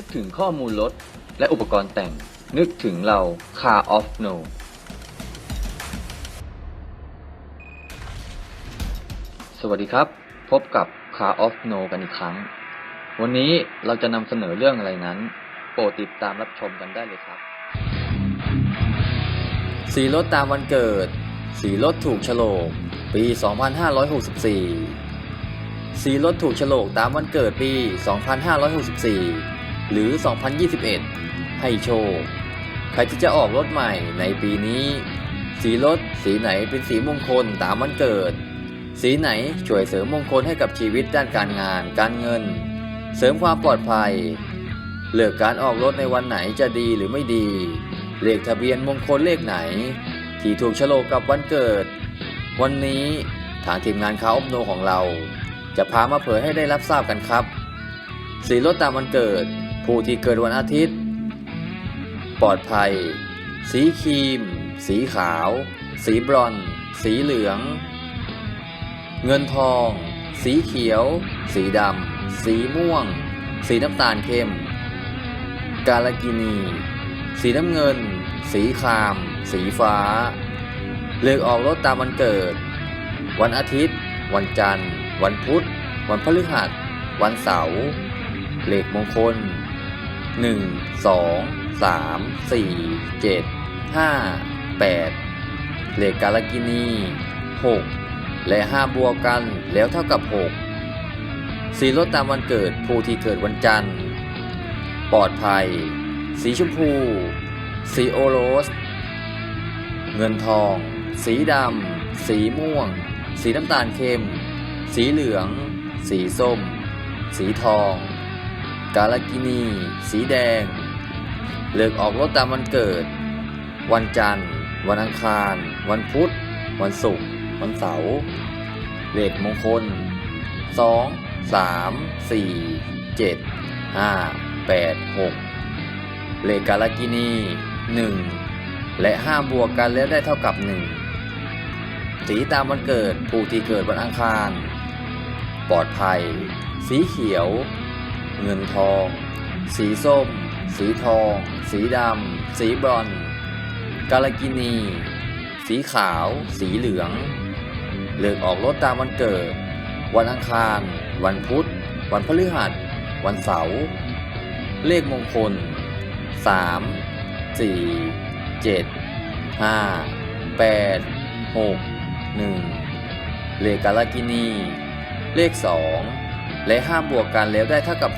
นึกถึงข้อมูลรถและอุปกรณ์แต่ง นึกถึงเรา Car of No สวัสดีครับ พบกับ Car of No กันอีกครั้ง วันนี้เราจะนำเสนอเรื่องอะไรนั้น โปรดติดตามรับชมกันได้เลยครับ สีรถตามวันเกิด สีรถถูกโฉลก ปี 2564สีรถถูกโฉลกตามวันเกิดปี 2564 หรือ 2021 ให้โชค ใครที่จะออกรถใหม่ในปีนี้ สีรถสีไหนเป็นสีมงคลตามวันเกิด สีไหนช่วยเสริมมงคลให้กับชีวิตด้านการงาน การเงิน เสริมความปลอดภัย เลือกการออกรถในวันไหนจะดีหรือไม่ดี เลขทะเบียนมงคลเลขไหน ที่ถูกโฉลกกับวันเกิด วันนี้ทางทีมงานคาอบโนของเรา จะพามาเผยให้ได้รับทราบกันครับ สีรถตามวันเกิด ผู้ที่เกิดวันอาทิตย์ ปลอดภัย สีครีม สีขาว สีบรอน สีเหลือง เงินทอง สีเขียว สีดำ สีม่วง สีน้ำตาลเข้ม กาลกินี สีน้ำเงิน สีคราม สีฟ้า เลือกออกรถตามวันเกิด วันอาทิตย์ วันจันทร์ วันพุธ วันพฤหัส วันเสาร์ เหลขมงคล 1 2 3 4 7 5 8เหลขกาลกินี6และ5บวกกันแล้วเท่ากับ6สีรถตามวันเกิดผู้ที่เกิดวันจันทร์ ปลอดภัย สีชมพู สีโอโรส เงินทอง สีดำ สีม่วง สีน้ำตาลเข้ม สีเหลือง สีส้ม สีทอง กาลกินี สีแดง เลือกออกรถตามวันเกิด วันจันทร์ วันอังคาร วันพุธ วันศุกร์ วันเสาร์ เลขมงคล 2 3 4 7 5 8 6 เลขกาลกินี 1 และ 5 บวกกันแล้วได้เท่ากับ 1 สีตามวันเกิด ผู้ที่เกิดวันอังคาร ปลอดภัย สีเขียว เงินทอง สีส้ม สีทอง สีดำ สีบรอนกาลกินี สีขาว สีเหลือง เลือกออกรถตามวันเกิด วันอังคาร วันพุธ วันพฤหัส วันเสาร์ เลขมงคล 3 4 7 5 8 6 1 เลขกาลกินี เลข 2 และ5บวกกันแล้วได้เท่ากับ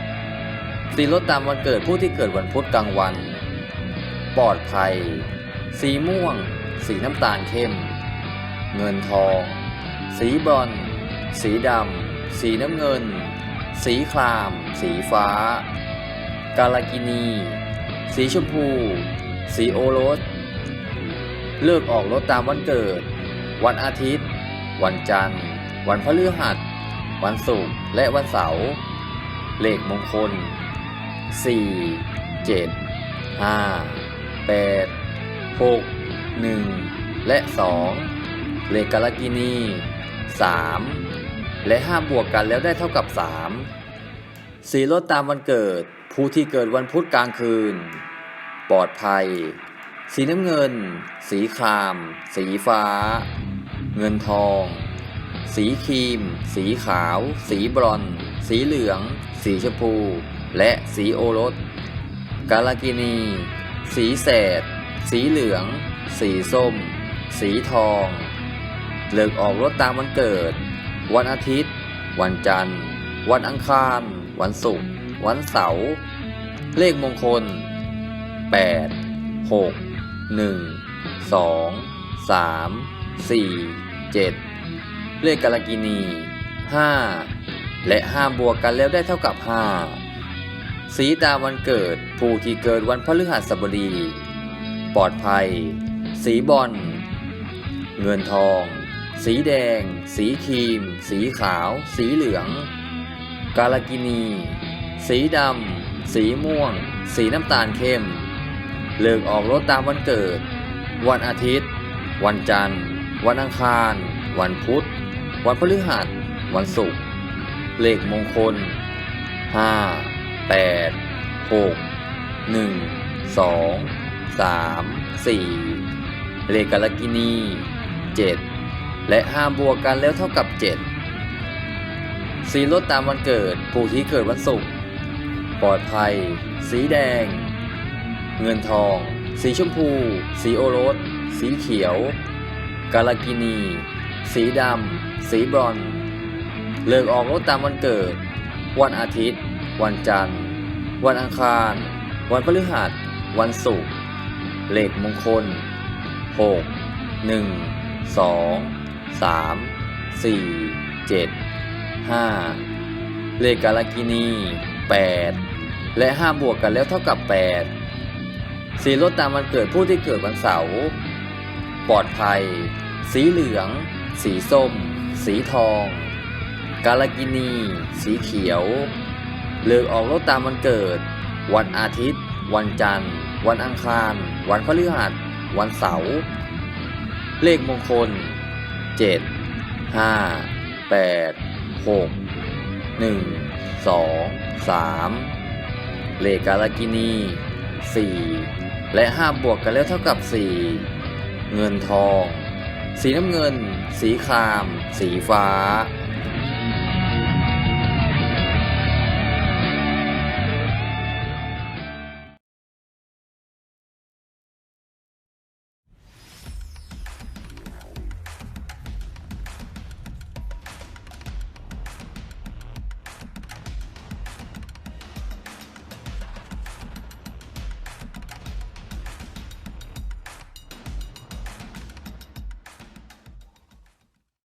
2 สีรถตามวันเกิดผู้ที่เกิดวันพุธกลางวัน ปลอดภัย สีม่วง สีน้ำตาลเข้ม เงินทอง สีบอนซ์สีดำ สีน้ำเงิน สีคราม สีฟ้า กาลกินี สีชมพู สีโอรส เลือกออกรถตามวันเกิด วันอาทิตย์ วันจันทร์ วันพฤหัส วันศุกร์และวันเสาร์เลขมงคล 4 7 5 8 6 1 และ 2 เลขกาลกินี 3 และ 5 บวกกันแล้วได้เท่ากับ 3 สีรถตามวันเกิดผู้ที่เกิดวันพุธกลางคืน ปลอดภัย สีน้ำเงิน สีคราม สีฟ้า เงินทอง สีครีม สีขาว สีบรอนซ์สีเหลือง สีชมพู และสีโอรส กาลากินี สีแสด สีเหลือง สีส้ม สีทองเลิกออกรถตามวันเกิด วันอาทิตย์ วันจันทร์ วันอังคาร วันศุกร์ วันเสาร์ เลขมงคล 8 6 1 2 3 4 7 เลขกาลกินี 5 และ 5 บวกกันแล้วได้เท่ากับ 5 สีตาวันเกิด ผู้ที่เกิดวันพฤหัสบดี ปลอดภัย สีบอล เงินทอง สีแดง สีครีม สีขาว สีเหลือง กาลกินี สีดำ สีม่วง สีน้ำตาลเข้ม เลิกออกรถตามวันเกิด วันอาทิตย์ วันจันทร์ วันอังคาร วันพุธ วันพฤหัส วันศุกร์ เลขมงคล5แปดหกหนึ่งสองสามสี่เลขกาลกินีเจ็ดและห้าบวกกันแล้วเท่ากับเจ็ดสีลดตามวันเกิดผู้ที่เกิดวันศุกร์ ปลอดภัย สีแดง เงินทอง สีชมพู สีโอรส สีเขียว กาลกินี สีดำ สีบรอนเลิกออกรถตามวันเกิด วันอาทิตย์ วันจันทร์ วันอังคาร วันพฤหัส วันศุกร์เลขมงคล 6 1 2 3 4 7 5 เลขกาลกินี 8 และ 5 บวกกันแล้วเท่ากับ 8 สีลดตามวันเกิดผู้ที่เกิดวันเสาร์ปลอดภัย สีเหลือง สีส้ม สีทอง กาลกินี สีเขียว เลิกออกรถตามวันเกิด วันอาทิตย์ วันจันทร์ วันอังคาร วันพฤหัส วันเสาร์ เลขมงคล 7 5 8 6 1 2 3 เลขกาลกินี 4 และ 5 บวกกันแล้วเท่ากับ 4 เงินทอง สีน้ำเงิน สีคราม สีฟ้า